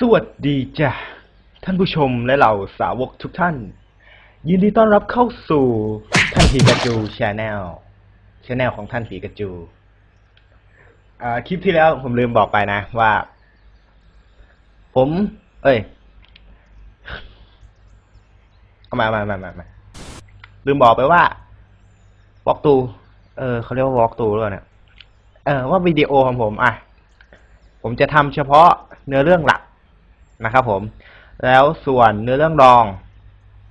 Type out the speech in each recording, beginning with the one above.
สวัสดีจ้ะ ท่านผู้ชมและเหล่าสาวกทุกท่าน ยินดีต้อนรับเข้าสู่ท่านพีกาจูชาแนลชาแนลของท่านพีกาจูคลิปที่แล้วผมลืมบอกไปนะว่า ผม เอ้ยเอามามามามามาลืมบอกไปว่าวอกตูเออเขาเรียกว่าวอกตูหรือเปล่าเนี่ยเออว่าวิดีโอของผมอะผมจะทำเฉพาะเนื้อเรื่องหลัก นะครับผม แล้วส่วนเนื้อเรื่องรอง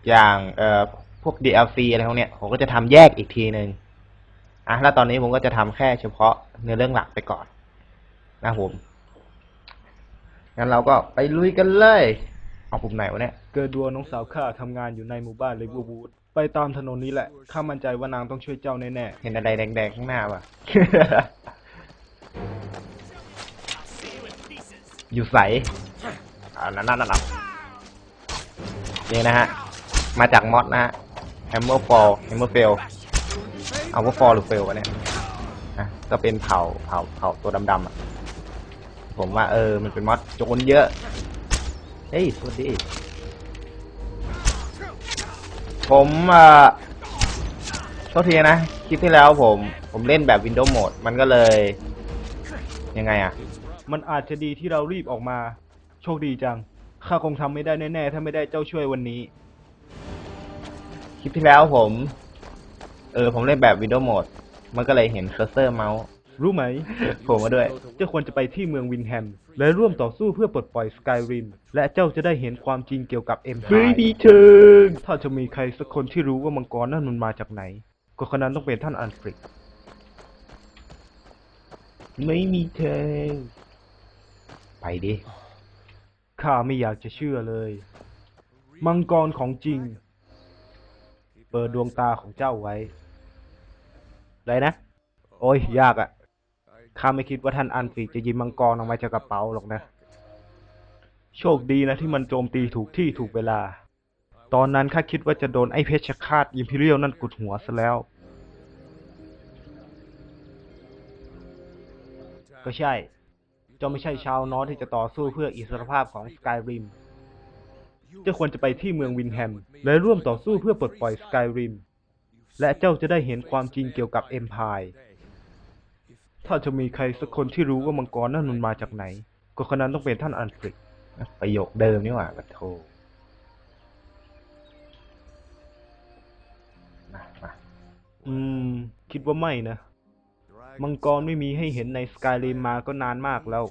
อย่างเอ่อพวก DLC อะไรพวกเนี้ยผมก็จะทำแยกอีกทีหนึ่งอะแล้วตอนนี้ผมก็จะทำแค่เฉพาะเนื้อเรื่องหลักไปก่อนนะครับผมงั้นเราก็ไปลุยกันเลย เอาปุ่มไหนวะเนี่ย เกิดดวงน้องสาวข้าทำงานอยู่ในหมู่บ้านเลเวอร์วูดไปตามถนนนี้แหละ ข้ามั่นใจว่านางต้องช่วยเจ้าแน่เห็นอะไรแดงๆข้างหน้าป่ะอยู่ใส อ่านั่นนั่นนั่นนี่นะฮะ มาจากมอดนะฮะ Hammer Fall Hammer Fail เอาว่า Fall หรือ Fail วะเนี่ยนะก็เป็นเผ่าเผ่าเผ่าตัวดำๆอะ ผมว่าเออ มันเป็นมอดโจรเยอะ เฮ้ยสวัสดี ผมเอ่อโทษทีนะ คลิปที่แล้วผม ผมเล่นแบบ Windows Mode มันก็เลย ยังไงอะมันอาจจะดีที่เรารีบออกมา โชคดีจัง ข้าคงทำไม่ได้แน่ๆ ถ้าไม่ได้เจ้าช่วยวันนี้ คลิปที่แล้วผม เออ ผมเล่นแบบ Windows Mode มันก็เลยเห็นเคอร์เซอร์เมาส์ รู้ไหมโผล่มาด้วย เจ้าควรจะไปที่เมืองวินแฮม และร่วมต่อสู้เพื่อปลดปล่อยสกายริม และเจ้าจะได้เห็นความจริงเกี่ยวกับเอ็มพายไม่มีเชิง ถ้าจะมีใครสักคนที่รู้ว่ามังกรนั่นมันมาจากไหน ก็คนนั้นต้องเป็นท่านอันฟริก ไม่มีเชิงไปดิ ข้าไม่อยากจะเชื่อเลย มังกรของจริง เปิดดวงตาของเจ้าไว้ได้นะ โอ้ย ยากอะ่ะข้าไม่คิดว่าท่านอันฟริกจะยิบมังกรออกมาจากกระเป๋าหรอกนะ โชคดีนะที่มันโจมตีถูกที่ถูกเวลา ตอนนั้นข้าคิดว่าจะโดนไอ้เพชฌฆาตอิมพีเรียลนั่นกุดหัวซะแล้ว ก็ใช่ จ้าไม่ใช่ชาวนอร์ทที่จะต่อสู้เพื่ออิสรภาพของสกายริมเจ้าควรจะไปที่เมืองวินแฮม และร่วมต่อสู้เพื่อปลดปล่อยสกายริม และเจ้าจะได้เห็นความจริงเกี่ยวกับเอ็มพายถ้าจะมีใครสักคนที่รู้ว่ามังกรนั่นมันมาจากไหน ก็คนนั้นต้องเป็นท่านอันฟริกประโยคเดิมนี่หว่าปะโทมามาอืม คิดว่าไม่นะ มังกรไม่มีให้เห็นในสกายริมมาก็นานมากแล้ว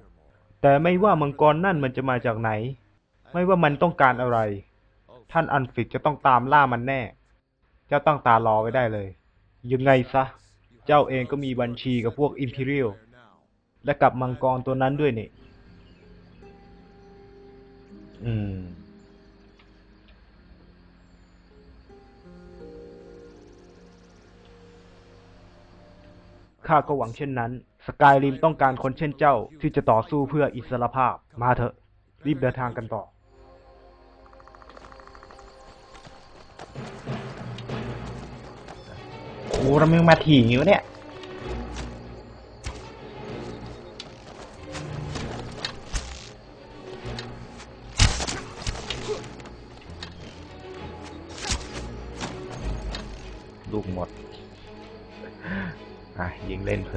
แต่ไม่ว่ามังกรนั่นมันจะมาจากไหน ไม่ว่ามันต้องการอะไร ท่านอันฟิกจะต้องตามล่ามันแน่ เจ้าตั้งตารอไว้ได้เลย ยังไงซะ เจ้าเองก็มีบัญชีกับพวกอิมพีเรียลและกับมังกรตัวนั้นด้วยนี่ อืม ข้าก็หวังเช่นนั้น สกายริมต้องการคนเช่นเจ้าที่จะต่อสู้เพื่ออิสรภาพ มาเถอะ รีบเดินทางกันต่อ โอ้เราไม่มาถี่อย่างนี้วะเนี่ย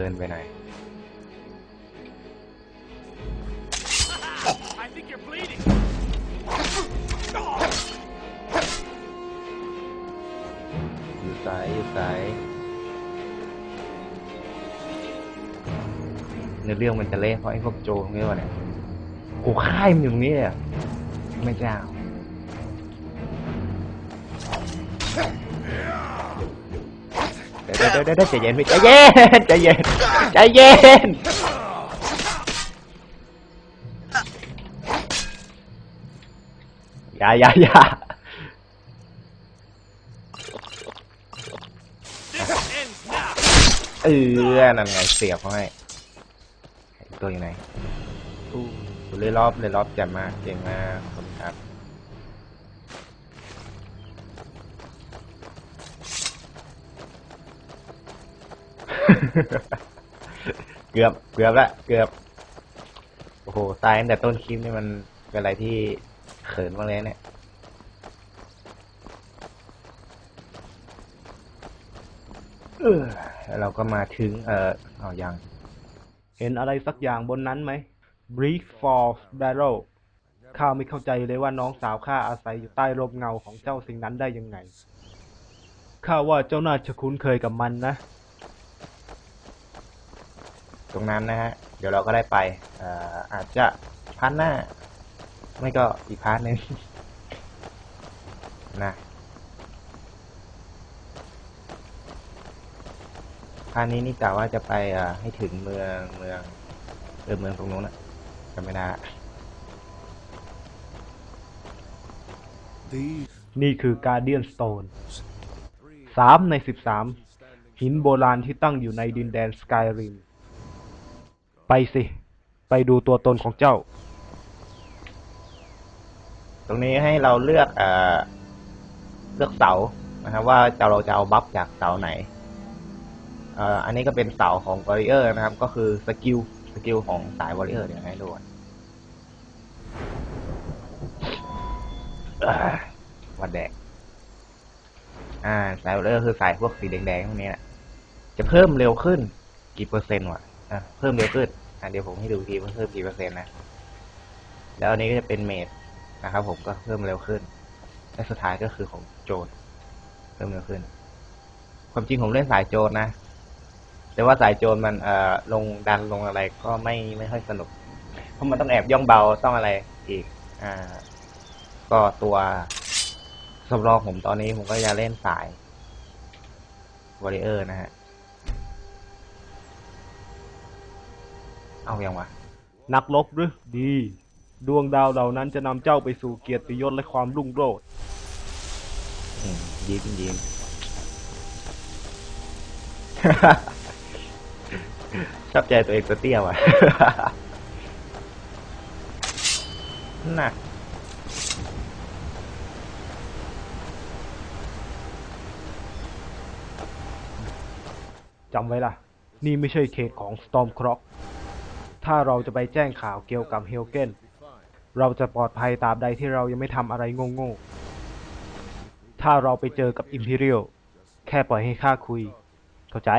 เล่นเพลินไปหน่อย I think you're bleeding. อยู่ซ้ายอยู่ซ้ายในเรื่องมันจะเละเพราะไอ้พวกโจรนี่วะเนี่ยกูค่ายมันอยู่ตรงนี้เลยอะไม่เจ้า ดี๋ยวเดี๋ยวใจเย็นพี่ใจเย็นใจเย็นใจเย็นอย่าอย่าอย่าเออนั่นไงเสียบเขาให้ตัวอยู่ไหนอู้เลยรอบเลยรอบจัดมากเก่งมากขอบคุณครับ เกือบ เกือบละเกือบ โอ้โห ตายตั้งแต่ต้นคลิปนี่มันเป็นอะไรที่เขินมากเลยเนี่ย เออแล้วเราก็มาถึง เออเอายัง เห็นอะไรสักอย่างบนนั้นไหม Brick Falls Barrel ข้าไม่เข้าใจเลยว่าน้องสาวข้าอาศัยอยู่ใต้ร่มเงาของเจ้าสิ่งนั้นได้ยังไง ข้าว่าเจ้าน่าจะคุ้นเคยกับมันนะ ตรงนั้นนะฮะ เดี๋ยวเราก็ได้ไปอออาจจะพาร์ทหน้า ไม่ก็อีกพาร์ทหนึงนะพาร์ทนี้นี่กะว่าจะไปให้ถึงเมืองเมืองเออเมืองตรงนู้นอะจำไม่ได้นี่คือ Guardian Stone สามในสิบสามหินโบราณที่ตั้งอยู่ในดินแดนสกายริม ไปสิ ไปดูตัวตนของเจ้า ตรงนี้ให้เราเลือกเอ่อเลือกเสานะครับว่าจะเราจะเอาบัฟจากเสาไหนเอ่ออันนี้ก็เป็นเสาของวอริเออร์นะครับ ก็คือสกิลสกิลของสายวอริเออร์เดี๋ยวให้ดูวัดแดกอ่าสายวอริเออร์คือสายพวกสีแดงๆพวกนี้แหละจะเพิ่มเร็วขึ้น กี่เปอร์เซ็นต์วะ เพิ่มเร็วขึ้นอะเดี๋ยวผมให้ดูทีว่าเพิ่มกี่เปอร์เซ็นต์นะ แล้วอันนี้ก็จะเป็นเมดนะครับ ผมก็เพิ่มเร็วขึ้น และสุดท้ายก็คือของโจรเพิ่มเร็วขึ้น ความจริงผมเล่นสายโจรนะ แต่ว่าสายโจรมันเอ่อลงดันลงอะไรก็ไม่ไม่ค่อยสนุก เพราะมันต้องแอบย่องเบาต้องอะไรอีก อ่า ก็ตัวสำรองผมตอนนี้ผมก็จะเล่นสายวอริเออร์นะฮะ เอายังวะนักรบหรือดี ดวงดาวเหล่านั้นจะนำเจ้าไปสู่เกียรติยศและความรุ่งโรจน์อืมยิ้มยิ้ม ชอบใจตัวเองตัวเตี้ยว่ะ น่ะ จำไว้ล่ะ นี่ไม่ใช่เขตของ Stormcroft ถ้าเราจะไปแจ้งข่าวเกี่ยวกับเฮลเกนเราจะปลอดภัยตราบใดที่เรายังไม่ทำอะไรโง่ๆ ถ้าเราไปเจอกับ Imperial แค่ปล่อยให้ข้าคุย เข้าใจ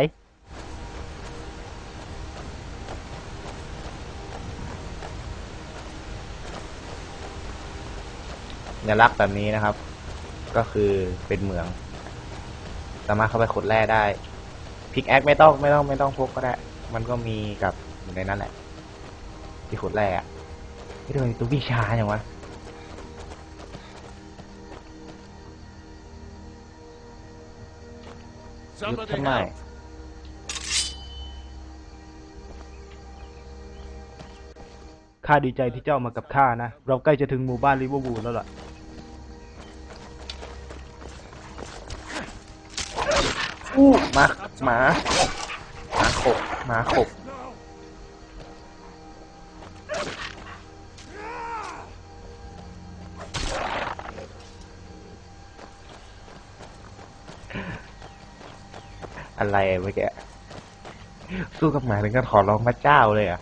สัญลักษณ์แบบนี้นะครับ ก็คือเป็นเหมือง สามารถเข้าไปขุดแร่ได้ พิกแอคไม่ต้องไม่ต้องไม่ต้องพกก็ได้ มันก็มีกับอยู่ในนั้นแหละ ที่ขุดแร่อะไม่ทำไมตัววิชาอย่างวะยุด Somebody ทำไม help. ข้าดีใจที่เจ้ามากับข้านะ เราใกล้จะถึงหมู่บ้านริเวอร์วูดแล้วล่ะ อู้หมาหมาหมาขบหมาขบ อะไรเมื่อกี้สู้กับหมาถึงก็ขอร้องพระเจ้าเลยอะ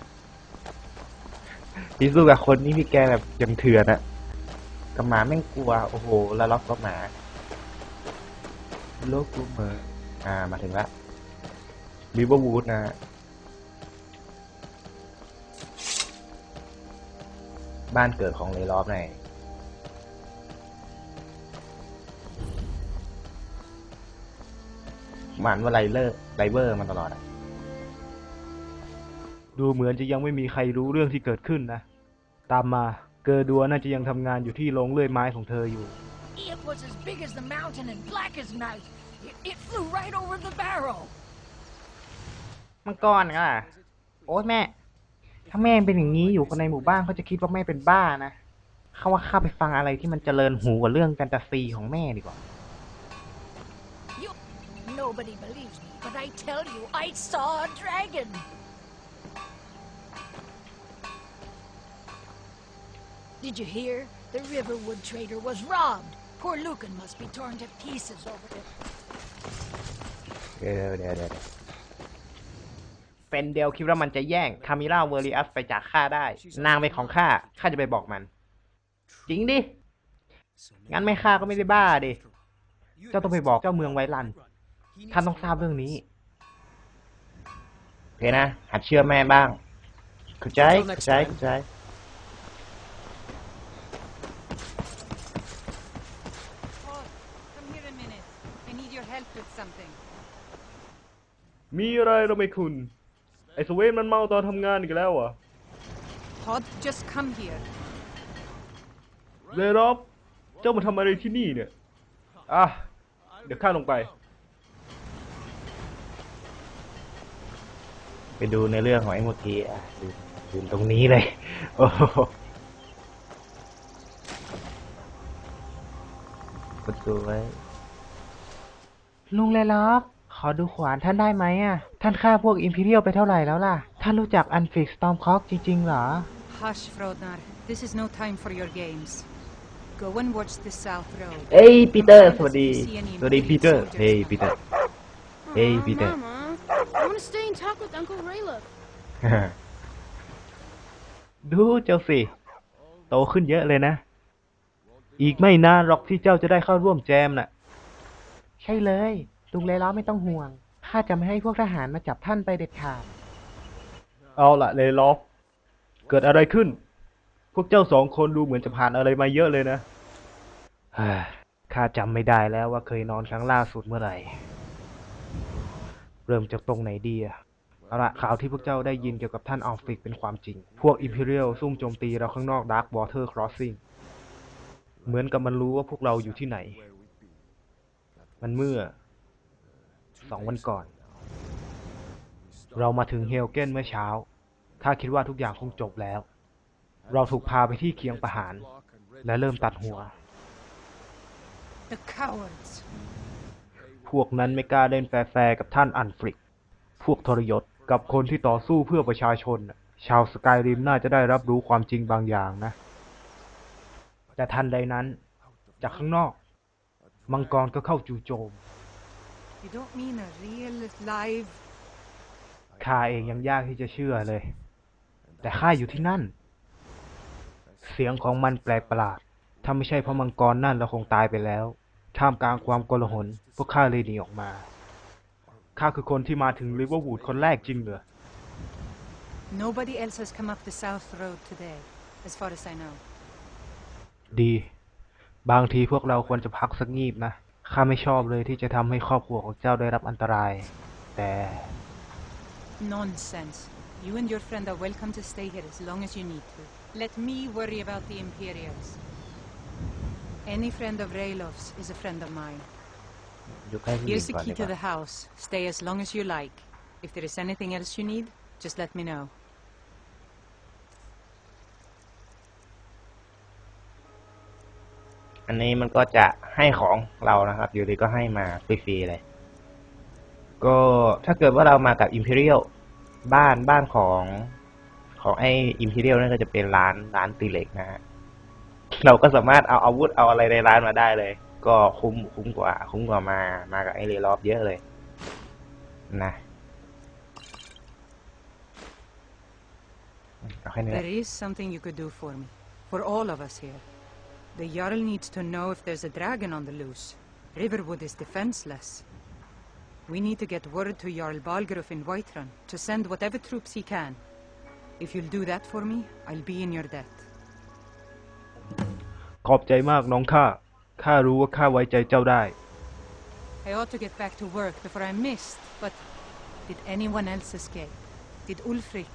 พี่สู้กับคนนี้พี่แกแบบยังเถื่อนอะกับหมาแม่งกลัว โอ้โหแล้วล็อกกับหมาโลกูเมอร์อ่ามาถึงละริเวอร์วูดนะฮะบ้านเกิดของเลลอฟใน หมันว่าไลเลอร์ไลเวอร์มาตลอดอะดูเหมือนจะยังไม่มีใครรู้เรื่องที่เกิดขึ้นนะ ตามมาเกอร์ดัวน่าจะยังทำงานอยู่ที่โรงเลื่อยไม้ของเธออยู่ It was as big as the mountain and black as night. It, it flew right over the barrel. มังกรอะ โอ้ยแม่ ถ้าแม่เป็นอย่างนี้อยู่คนในหมู่บ้านเขาจะคิดว่าแม่เป็นบ้านะ เขาว่าข้าไปฟังอะไรที่มันเจริญหูกว่าเรื่องแฟนตาซีของแม่ดีกว่า You, nobody believes me, but I tell you, I saw a dragon. Did you hear? The Riverwood trader was robbed. Poor Lucan must be torn to pieces over it. เดี๋ยวเดี๋ยวเดี๋ยวเฟนเดลคิดว่ามันจะแย่งคามิล่าเวอริอัสไปจากข้าได้ นางเป็นของข้าข้าจะไปบอกมัน จริงดิ งั้นไม่ฆ่าก็ไม่ได้บ้าดิ เจ้าต้องไปบอกเจ้าเมืองไวรัน ท่านต้องทราบเรื่องนี้โอเคนะ หัดเชื่อแม่บ้างเข้าใจเข้าใจเข้าใจ Todd, come here a minute. I need your help with something. มีอะไรเราไม่คุณ ไอ้สเวนมันเมาตอนทำงานอีกแล้วเหรอะ Todd, just come here. เลรอบเจ้ามาทำอะไรที่นี่เนี่ย อะ เดี๋ยวข้าลงไป ไปดูในเรื่องของไอ้เมื่อกี้อะดูดูตรงนี้เลย โอ้โหประตูไว้ ลุงเลยล็อบขอดูขวานท่านได้ไหมอะ ท่านฆ่าพวกอิมพีเรียลไปเท่าไหร่แล้วล่ะ ท่านรู้จักอันฟิกสตอมคอกจริง ๆ เหรอ Hush, Frodnar. This is no time for your games. Go and watch the South Road. เอ้ยปีเตอร์สวัสดี สวัสดีปีเตอร์เฮ้ยปีเตอร์ Hey, Aw, Peter. I want to stay and talk with Uncle Rayla. ดูเจ้าสิ โตขึ้นเยอะเลยนะ อีกไม่นานหรอกที่เจ้าจะได้เข้าร่วมแจมน่ะ ใช่เลย ลุงเลล้อไม่ต้องห่วง ข้าจะไม่ให้พวกทหารมาจับท่านไปเด็ดขาด เอาละเลลอเกิดอะไรขึ้น พวกเจ้าสองคนดูเหมือนจะผ่านอะไรมาเยอะเลยนะข้าจำไม่ได้แล้วว่าเคยนอนครั้งล่าสุดเมื่อไหร่ เริ่มจากตรงไหนดีอะเอาละข่าวที่พวกเจ้าได้ยินเกี่ยวกับท่านอัลฟิกเป็นความจริง พวกอิมพีเรียลซุ่มโจมตีเราข้างนอกดาร์กวอเตอร์ครอสซิ่งเหมือนกับมันรู้ว่าพวกเราอยู่ที่ไหน มันเมื่อสองวันก่อน เรามาถึงเฮลเกนเมื่อเช้าข้าคิดว่าทุกอย่างคงจบแล้ว เราถูกพาไปที่เคียงประหาร และเริ่มตัดหัว The cowards. พวกนั้นไม่กล้าเล่นแฟร์ๆกับท่านอันฟริก พวกทรยศกับคนที่ต่อสู้เพื่อประชาชนน่ะชาวสกายริมน่าจะได้รับรู้ความจริงบางอย่างนะ แต่ทันใดนั้น จากข้างนอก มังกรก็เข้าจู่โจม You don't mean a real, live. ข้าเองยังยากที่จะเชื่อเลย แต่ข้าอยู่ที่นั่น เสียงของมันแปลกประหลาด ถ้าไม่ใช่เพราะมังกรนั่นเราคงตายไปแล้ว ท่ามกลางความโกลาหลพวกข้าเลยหนีออกมา ข้าคือคนที่มาถึงริเวอร์วูดคนแรกจริงเหรอ Nobody else has come up the South Road today, as far as I know. ดี บางทีพวกเราควรจะพักสักงีบนะ ข้าไม่ชอบเลยที่จะทำให้ครอบครัวของเจ้าได้รับอันตราย แต่ Nonsense. You and your friend are welcome to stay here as long as you need to. Let me worry about the Imperials. Any friend of Raylov's is a friend of mine. อยู่ใกล้ผู้หญิง Here's the ก่อนดี key ก to ว่า the house. Stay as long as you like. If there is anything else you need, just let me know. อันนี้มันก็จะให้ของเรานะครับ อยู่ดีก็ให้มาฟรีๆเลย ก็ถ้าเกิดว่าเรามากับ Imperial บ้านบ้านของของไอ้ Imperial นั่นก็จะเป็นร้านร้านตีเหล็กนะฮะ เราก็สามารถเอาอาวุธเอาอะไรในร้านมาได้เลย ก็คุ้มคุ้มกว่า คุ้มกว่ามา มากับไอเรลอบเยอะเลย นะเอาแค่นี้แหละ There is something you could do for me. For all of us here. The Jarl needs to know if there's a dragon on the loose. Riverwood is defenseless. We need to get word to Jarl Balgruf in Whiterun to send whatever troops he can. If you'll do that for me, I'll be in your debt. ขอบใจมากน้องข้า ข้ารู้ว่าข้าไว้ใจเจ้าได้ I ought to get back to work before I'm missed, but did anyone else escape? Did Ulfric?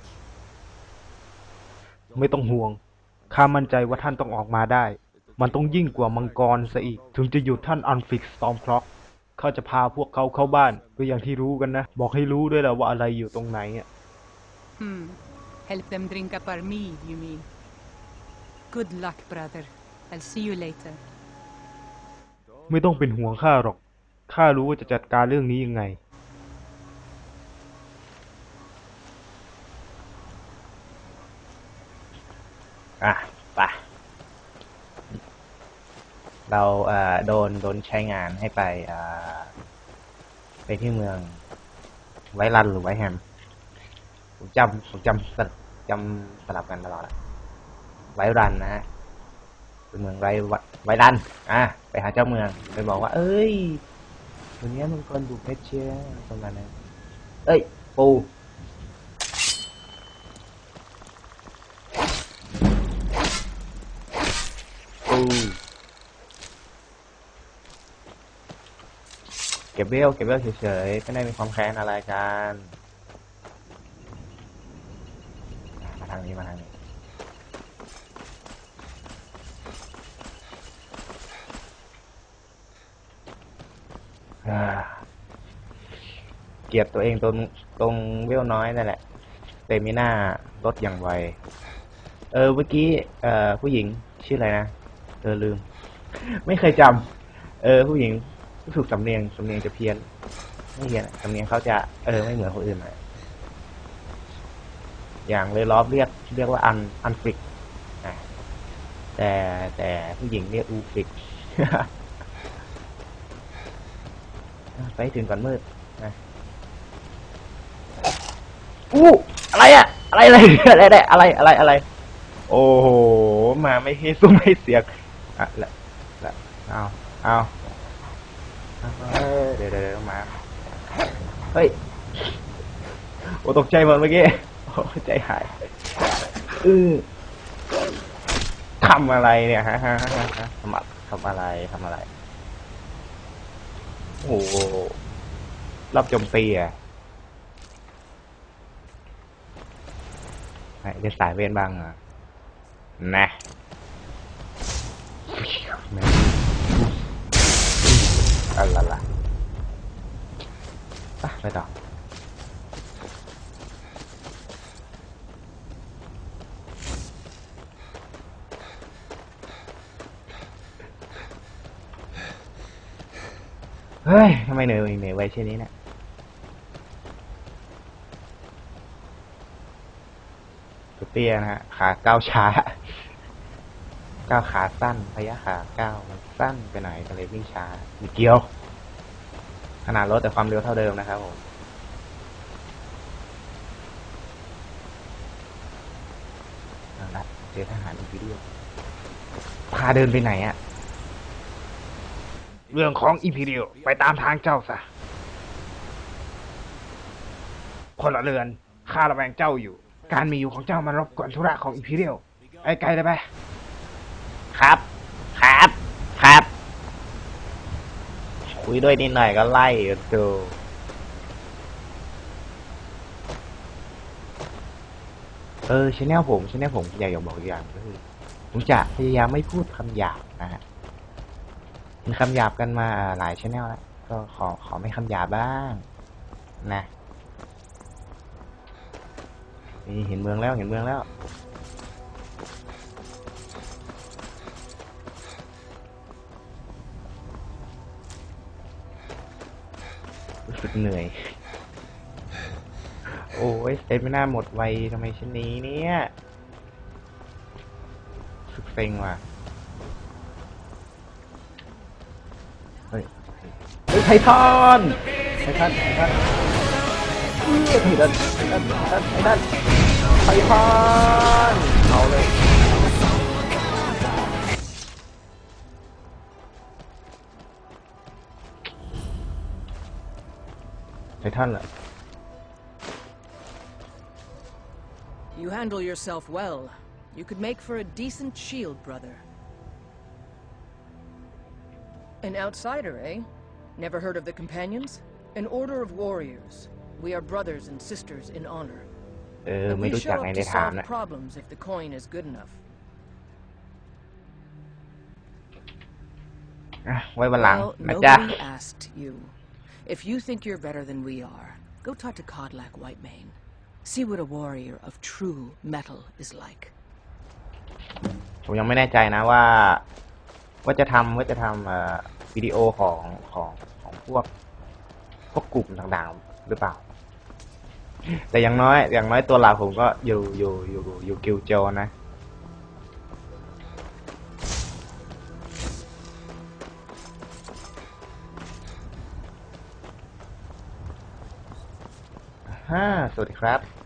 ไม่ต้องห่วง ข้ามั่นใจว่าท่านต้องออกมาได้ มันต้องยิ่งกว่ามังกรซะอีก ถึงจะหยุดท่านอันฟิกสตอมคล็อกข้าจะพาพวกเขาเข้าบ้านก็อย่างที่รู้กันนะ บอกให้รู้ด้วยแหละว่าอะไรอยู่ตรงไหนอะ Hmm. Help them drink up our mead, you mean? Good luck, brother. I'll see you later. ไม่ต้องเป็นห่วงข้าหรอก ข้ารู้ว่าจะจัดการเรื่องนี้ยังไง อะไปะเราเอ่อโดนโดนใช้งานให้ไปเอ่อไปที่เมือง ไว้รันหรือไว้แฮมผมจำผมจำสลับจำสลับกันตลอดอะไว้รันนะฮะ เป็นเมืองไรวะไวรันอะไปหาเจ้าเมืองไปบอกว่าเอ้ยวันนี้มังกรบุกเพชรเชียประมาณนั้น เอ้ย ปู ปู เก็บเวลเก็บเวลเฉยๆ ไม่ได้มีความแค้นอะไรกันอะมาทางนี้ มาทางนี้ อ่า เกลียดตัวเองตรงตรงเวลน้อยนั่นแหละเตมิน่าลดอย่างไว เออเมื่อกี้เอ่อผู้หญิงชื่ออะไรนะเออลืม ไม่เคยจำเออ ผู้หญิงรู้สึกสำเนียงสำเนียงจะเพี้ยนไม่เพี้ยนสำเนียงเขาจะเออไม่เหมือนคนอื่นเลยอย่างเลยล้อเรียกเรียกว่าอันอันฟริกแต่แต่ผู้หญิงเรียกอูฟริกไปถึงก่อนมืดนะ อู้อะไรอะอะไรอะไรอะไรอะไรอะไรอะไรอะไร โอ้โหมาไม่ให้ซุ้มไม่เสียงอะละละเอาเอาเอาเอ้ยเดี๋ยวเดี๋ยวเดี๋ยวมาเฮ้ยโอ้ตกใจหมดเมื่อกี้โอ้ใจหายอือทำอะไรเนี่ยฮะฮะฮะฮะทำอะทำอะไรทำอะไร โอ้โหรอบโจมตีอะ ไหนเดี๋ยวสายเวนบ้างอะนะแม่งอะไรล่ะไปไปต่อเฮ้ยทำไมเหนื่อยเหนื่อยไวเช่นนี้เนี่ยตัว เตี้ยนะฮะขาก้าวช้าก้าวขาสั้นระยะขาก้าวมันสั้นไปหน่อยก็เลยวิ่งช้ามีเกียว ขนาดรถแต่ความเร็วเท่าเดิมนะครับผมเอาละเจอทหารอีกวิดีโอพาเดินไปไหนอะเรื่องของอีพีเดียไปตามทางเจ้าซะคนละเรือนข้าระแวงเจ้าอยู่ การมีอยู่ของเจ้ามันรบกวนธุระของอีพีเดียไอ้ไกลเลยไป ครับ ครับ ครับ คุยด้วยนิดหน่อยก็ไล่ดูเออชแนลผมชแนลผมอยากจะบอกอีกอย่างก็คือผมจะพยายามไม่พูดคำหยาบนะฮะเห็นคำหยาบกันมาหลายชแนลแล้วก็ขอขอไม่คำหยาบบ้าง นะ นี่เห็นเมืองแล้วเห็นเมืองแล้ว รู้สึกเหนื่อย โอ้ยสเตมิน่าหมดไวทำไมเช่นนี้เนี่ยสึกเซ็งว่ะ เฮ้ยเฮ้ไททอนไททันไททันเออไททันไททันไททัน ททันไททันเอาเลย ไททันเหรอ You handle yourself well. You could make for a decent shield, brother. An outsider, eh? Never heard of the Companions? An order of warriors. We are brothers and sisters in honor. เออ And ไม่ we รู้ show จัก up ไง to ได้ถาม solve นะ problems if the coin is good enough. อะไว้วันหลัง Well, นะจ๊ะ nobody asked you. If you think you're better than we are, go talk to Codlac Whitemane. See what a warrior of true metal is like. ผมยังไม่แน่ใจนะว่า ว่าจะทำว่าจะทำเอ่อวิดีโอของของของพวกพวกกลุ่มต่างๆ หรือเปล่า แต่อย่างน้อย อย่างน้อยตัวหลักผมก็อยู่อยู่อยู่อยู่กิวโจนะ ฮ่า สวัสดีครับ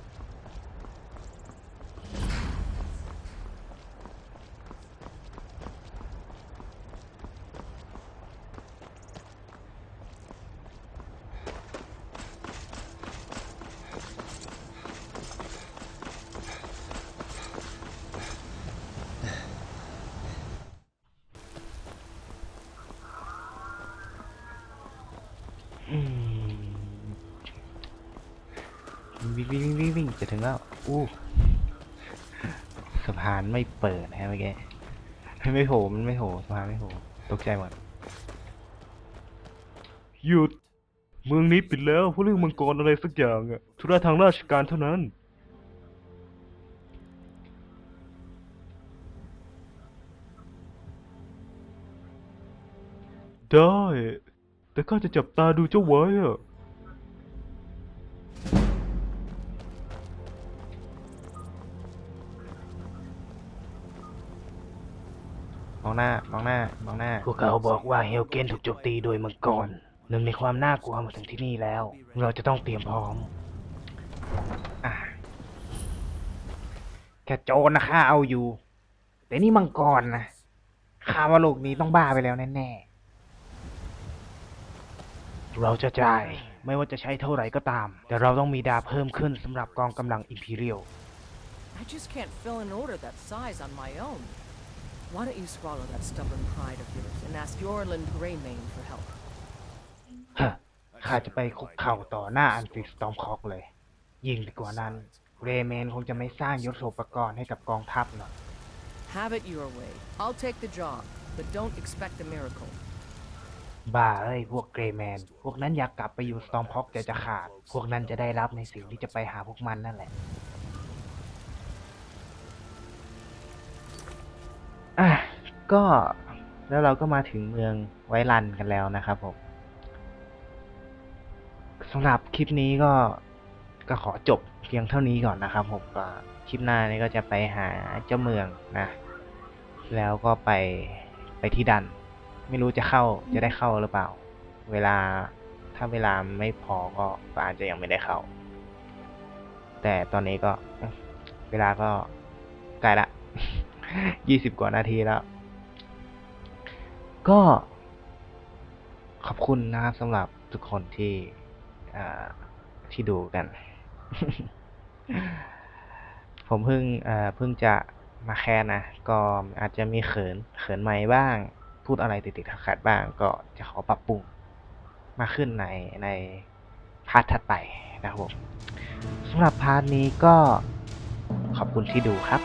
วิ่งวิ่งวิ่งวิ่งจะถึงแล้ว อู้สะพานไม่เปิดนะเมื่อกี้ไม่โผล่มันไม่โผล่สะพานไม่โผล่ตกใจหมดหยุดเมืองนี้ปิดแล้วเพราะเรื่องมังกรอะไรสักอย่างอะธุระทางราชการเท่านั้น ได้ แต่ข้าจะจับตาดูเจ้าไว้อะมองหน้า มองหน้า มองหน้า พวกเขาบอกว่าเฮลเกนถูกโจมตีโดยมังกรหนึ่งในความน่ากลัวมาถึงที่นี่แล้ว เราจะต้องเตรียมพร้อมอะแค่โจรนะข้าเอาอยู่ แต่นี่มังกรนะข้าว่าโลกนี้ต้องบ้าไปแล้วแน่ เราจะจ่ายไม่ว่าจะใช้เท่าไหร่ก็ตาม แต่เราต้องมีดาเพิ่มขึ้นสำหรับกองกำลังอิมพีเรียล I just can't fill an order that size on my own. Why don't you swallow that stubborn pride of yours and ask Yorland Greymane for help? ฮะข้าจะไปคุกเข่าต่อหน้าอันฟิสตอมคอกเลย ยิ่งไปกว่านั้นเรเมนคงจะไม่สร้างยศโสปกรณ์ให้กับกองทัพหรอก Have it your way. I'll take the job, but don't expect a miracle. บ้าเอ้ยพวกเกรแมน พวกนั้นอยากกลับไปอยู่สตอมคอกใจจะขาด พวกนั้นจะได้รับในสิ่งที่จะไปหาพวกมันนั่นแหละอะก็แล้วเราก็มาถึงเมืองไวรันกันแล้วนะครับผมสำหรับคลิปนี้ก็ก็ขอจบเพียงเท่านี้ก่อนนะครับผมก็คลิปหน้านี้ก็จะไปหาเจ้าเมืองนะ แล้วก็ไปไปที่ดัน ไม่รู้จะเข้าจะได้เข้าหรือเปล่า เวลาถ้าเวลาไม่พอก็ก็อาจจะยังไม่ได้เข้า แต่ตอนนี้ก็เวลาก็ใกล้ละยี่สิบกว่านาทีแล้ว ก็ขอบคุณนะครับสำหรับทุกคนที่ที่ดูกัน ผมเพิ่งเอ่อเพิ่งจะมาแค่นะ ก็อาจจะมีเขินเขินไม่บ้าง พูดอะไรติดๆขัดๆบ้างก็จะขอปรับปรุงมาขึ้นในในพาร์ทถัดไปนะครับผมสำหรับพาร์ทนี้ก็ขอบคุณที่ดูครับ